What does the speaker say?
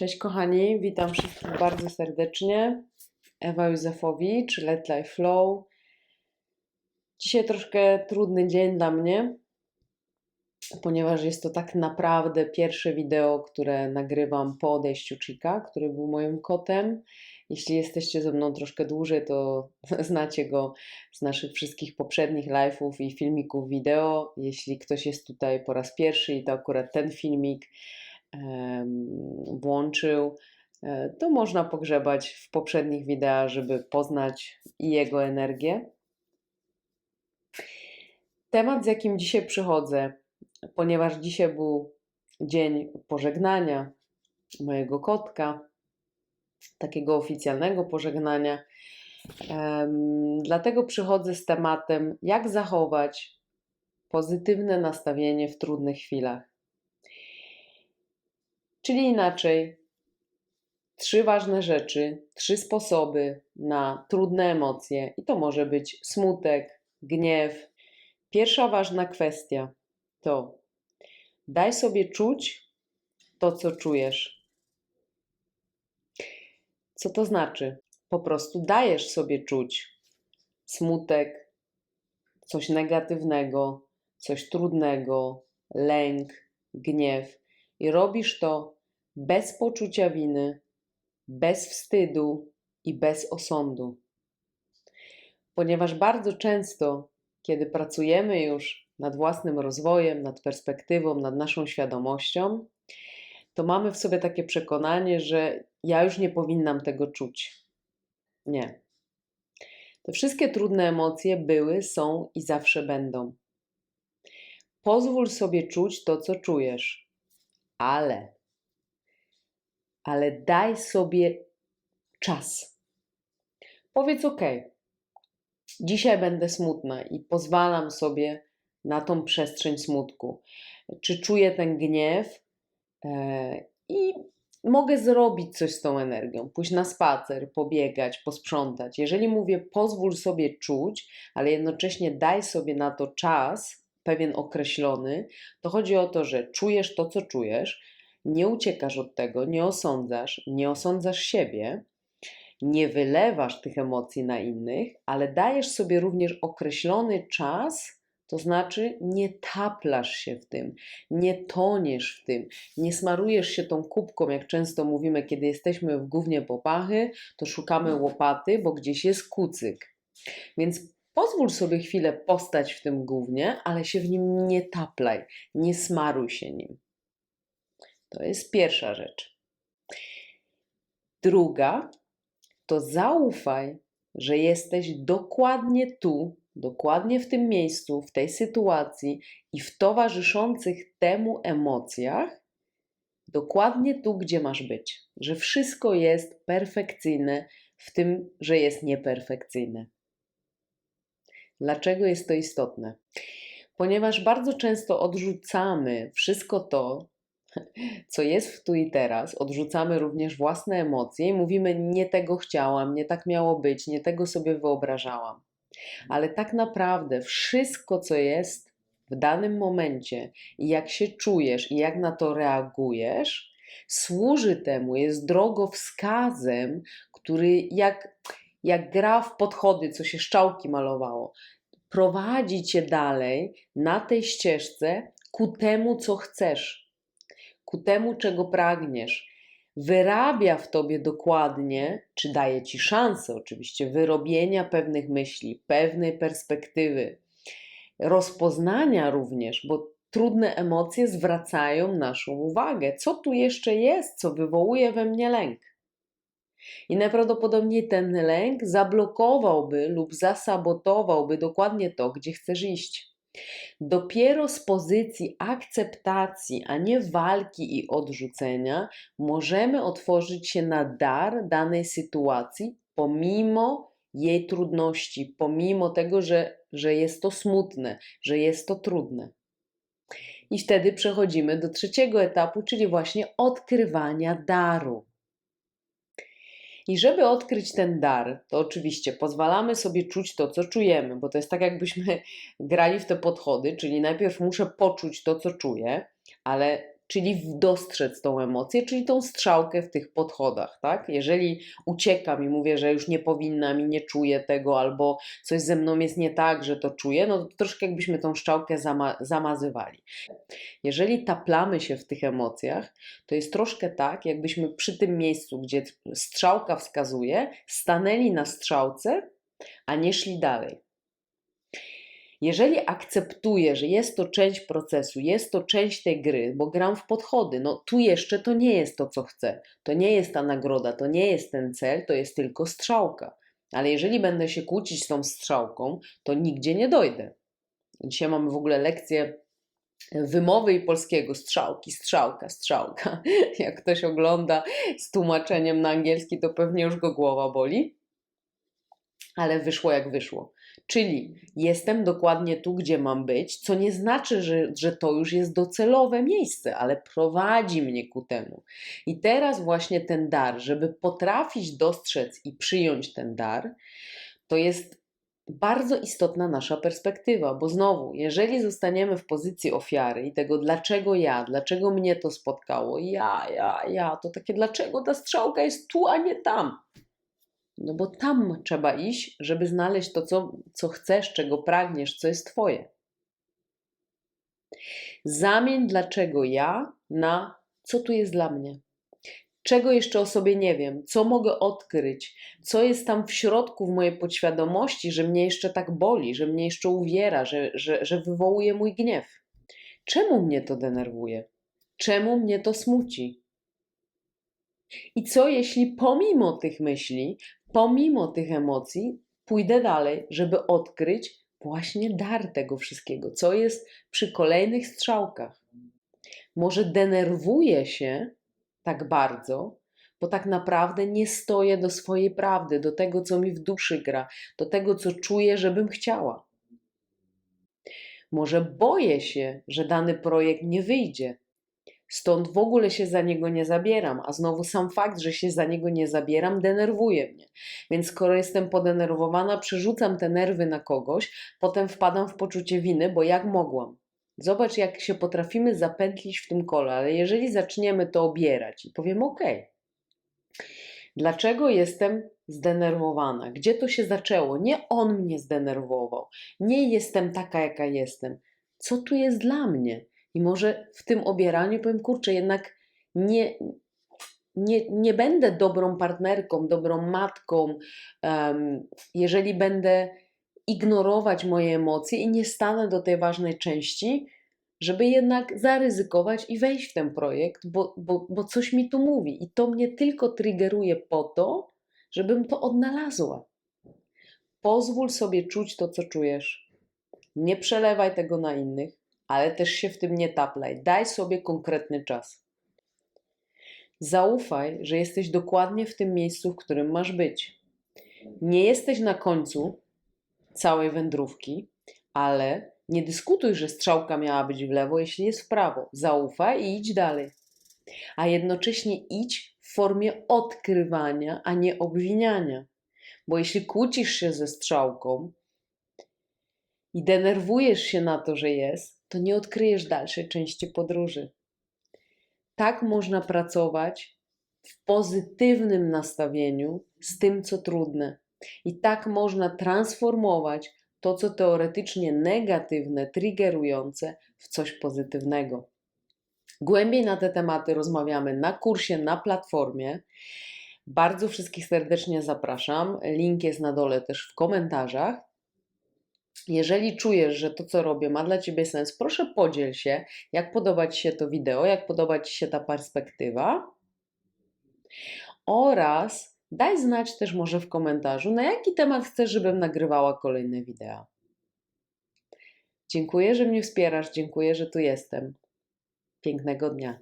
Cześć kochani, witam wszystkich bardzo serdecznie. Ewa Józefowicz, Let Life Flow. Dzisiaj troszkę trudny dzień dla mnie, ponieważ jest to tak naprawdę pierwsze wideo, które nagrywam po odejściu Chica, który był moim kotem. Jeśli jesteście ze mną troszkę dłużej, to znacie go z naszych wszystkich poprzednich live'ów i filmików wideo. Jeśli ktoś jest tutaj po raz pierwszy i to akurat ten filmik, włączył, e, to można pogrzebać w poprzednich wideach, żeby poznać jego energię. Temat, z jakim dzisiaj przychodzę, ponieważ dzisiaj był dzień pożegnania mojego kotka, takiego oficjalnego pożegnania. Dlatego przychodzę z tematem, jak zachować pozytywne nastawienie w trudnych chwilach. Czyli inaczej, trzy ważne rzeczy, trzy sposoby na trudne emocje, i to może być smutek, gniew. Pierwsza ważna kwestia to daj sobie czuć to, co czujesz. Co to znaczy? Po prostu dajesz sobie czuć smutek, coś negatywnego, coś trudnego, lęk, gniew i robisz to bez poczucia winy, bez wstydu i bez osądu. Ponieważ bardzo często, kiedy pracujemy już nad własnym rozwojem, nad perspektywą, nad naszą świadomością, to mamy w sobie takie przekonanie, że ja już nie powinnam tego czuć. Nie. Te wszystkie trudne emocje były, są i zawsze będą. Pozwól sobie czuć to, co czujesz ale, ale daj sobie czas. Powiedz ok, dzisiaj będę smutna i pozwalam sobie na tą przestrzeń smutku. Czy czuję ten gniew e, i mogę zrobić coś z tą energią, pójść na spacer, pobiegać, posprzątać. Jeżeli mówię, pozwól sobie czuć, ale jednocześnie daj sobie na to czas, pewien określony, to chodzi o to, że czujesz to, co czujesz, nie uciekasz od tego, nie osądzasz, nie osądzasz siebie, nie wylewasz tych emocji na innych, ale dajesz sobie również określony czas, to znaczy nie taplasz się w tym, nie toniesz w tym, nie smarujesz się tą kubką, jak często mówimy, kiedy jesteśmy w gównie popachy, to szukamy łopaty, bo gdzieś jest kucyk. Więc Pozwól sobie chwilę postać w tym głównie, ale się w nim nie taplaj, nie smaruj się nim. To jest pierwsza rzecz. Druga to zaufaj, że jesteś dokładnie tu, dokładnie w tym miejscu, w tej sytuacji i w towarzyszących temu emocjach, dokładnie tu, gdzie masz być. Że wszystko jest perfekcyjne w tym, że jest nieperfekcyjne. Dlaczego jest to istotne? Ponieważ bardzo często odrzucamy wszystko to, co jest w tu i teraz, odrzucamy również własne emocje i mówimy: Nie tego chciałam, nie tak miało być, nie tego sobie wyobrażałam. Ale tak naprawdę wszystko, co jest w danym momencie i jak się czujesz i jak na to reagujesz, służy temu, jest drogowskazem, który jak jak gra w podchody, co się szczałki malowało, prowadzi cię dalej na tej ścieżce ku temu, co chcesz, ku temu, czego pragniesz. Wyrabia w tobie dokładnie, czy daje ci szansę, oczywiście, wyrobienia pewnych myśli, pewnej perspektywy, rozpoznania również, bo trudne emocje zwracają naszą uwagę. Co tu jeszcze jest, co wywołuje we mnie lęk? I najprawdopodobniej ten lęk zablokowałby lub zasabotowałby dokładnie to, gdzie chcesz iść. Dopiero z pozycji akceptacji, a nie walki i odrzucenia, możemy otworzyć się na dar danej sytuacji, pomimo jej trudności, pomimo tego, że, że jest to smutne, że jest to trudne. I wtedy przechodzimy do trzeciego etapu, czyli właśnie odkrywania daru. I żeby odkryć ten dar, to oczywiście pozwalamy sobie czuć to, co czujemy, bo to jest tak, jakbyśmy grali w te podchody, czyli najpierw muszę poczuć to, co czuję, ale czyli dostrzec tą emocję, czyli tą strzałkę w tych podchodach, tak? Jeżeli uciekam i mówię, że już nie powinnam i nie czuję tego, albo coś ze mną jest nie tak, że to czuję, no to troszkę jakbyśmy tą strzałkę zama- zamazywali. Jeżeli taplamy się w tych emocjach, to jest troszkę tak, jakbyśmy przy tym miejscu, gdzie strzałka wskazuje, stanęli na strzałce, a nie szli dalej. Jeżeli akceptuję, że jest to część procesu, jest to część tej gry, bo gram w podchody, no tu jeszcze to nie jest to, co chcę. To nie jest ta nagroda, to nie jest ten cel, to jest tylko strzałka. Ale jeżeli będę się kłócić z tą strzałką, to nigdzie nie dojdę. Dzisiaj mamy w ogóle lekcję wymowy i polskiego. Strzałki, strzałka, strzałka. Jak ktoś ogląda z tłumaczeniem na angielski, to pewnie już go głowa boli. Ale wyszło jak wyszło. Czyli jestem dokładnie tu, gdzie mam być, co nie znaczy, że, że to już jest docelowe miejsce, ale prowadzi mnie ku temu. I teraz właśnie ten dar, żeby potrafić dostrzec i przyjąć ten dar, to jest bardzo istotna nasza perspektywa, bo znowu, jeżeli zostaniemy w pozycji ofiary i tego, dlaczego ja, dlaczego mnie to spotkało, ja, ja, ja, to takie, dlaczego ta strzałka jest tu, a nie tam. No bo tam trzeba iść, żeby znaleźć to, co, co chcesz, czego pragniesz, co jest Twoje. Zamień dlaczego ja na co tu jest dla mnie. Czego jeszcze o sobie nie wiem, co mogę odkryć, co jest tam w środku w mojej podświadomości, że mnie jeszcze tak boli, że mnie jeszcze uwiera, że, że, że wywołuje mój gniew. Czemu mnie to denerwuje? Czemu mnie to smuci? I co jeśli pomimo tych myśli, pomimo tych emocji, pójdę dalej, żeby odkryć właśnie dar tego wszystkiego, co jest przy kolejnych strzałkach. Może denerwuję się tak bardzo, bo tak naprawdę nie stoję do swojej prawdy, do tego, co mi w duszy gra, do tego, co czuję, żebym chciała. Może boję się, że dany projekt nie wyjdzie, Stąd w ogóle się za niego nie zabieram, a znowu sam fakt, że się za niego nie zabieram, denerwuje mnie. Więc skoro jestem podenerwowana, przerzucam te nerwy na kogoś, potem wpadam w poczucie winy, bo jak mogłam. Zobacz, jak się potrafimy zapętlić w tym kole, ale jeżeli zaczniemy to obierać i powiem: OK, dlaczego jestem zdenerwowana? Gdzie to się zaczęło? Nie on mnie zdenerwował, nie jestem taka, jaka jestem. Co tu jest dla mnie? I może w tym obieraniu powiem, kurczę, jednak nie, nie, nie będę dobrą partnerką, dobrą matką, um, jeżeli będę ignorować moje emocje i nie stanę do tej ważnej części, żeby jednak zaryzykować i wejść w ten projekt, bo, bo, bo coś mi tu mówi. I to mnie tylko triggeruje po to, żebym to odnalazła. Pozwól sobie czuć to, co czujesz. Nie przelewaj tego na innych ale też się w tym nie taplaj. Daj sobie konkretny czas. Zaufaj, że jesteś dokładnie w tym miejscu, w którym masz być. Nie jesteś na końcu całej wędrówki, ale nie dyskutuj, że strzałka miała być w lewo, jeśli jest w prawo. Zaufaj i idź dalej. A jednocześnie idź w formie odkrywania, a nie obwiniania. Bo jeśli kłócisz się ze strzałką i denerwujesz się na to, że jest, to nie odkryjesz dalszej części podróży. Tak można pracować w pozytywnym nastawieniu z tym, co trudne. I tak można transformować to, co teoretycznie negatywne, triggerujące, w coś pozytywnego. Głębiej na te tematy rozmawiamy na kursie, na platformie. Bardzo wszystkich serdecznie zapraszam. Link jest na dole też w komentarzach. Jeżeli czujesz, że to, co robię, ma dla Ciebie sens, proszę podziel się, jak podoba Ci się to wideo, jak podoba Ci się ta perspektywa. Oraz daj znać też może w komentarzu, na jaki temat chcesz, żebym nagrywała kolejne wideo. Dziękuję, że mnie wspierasz, dziękuję, że tu jestem. Pięknego dnia.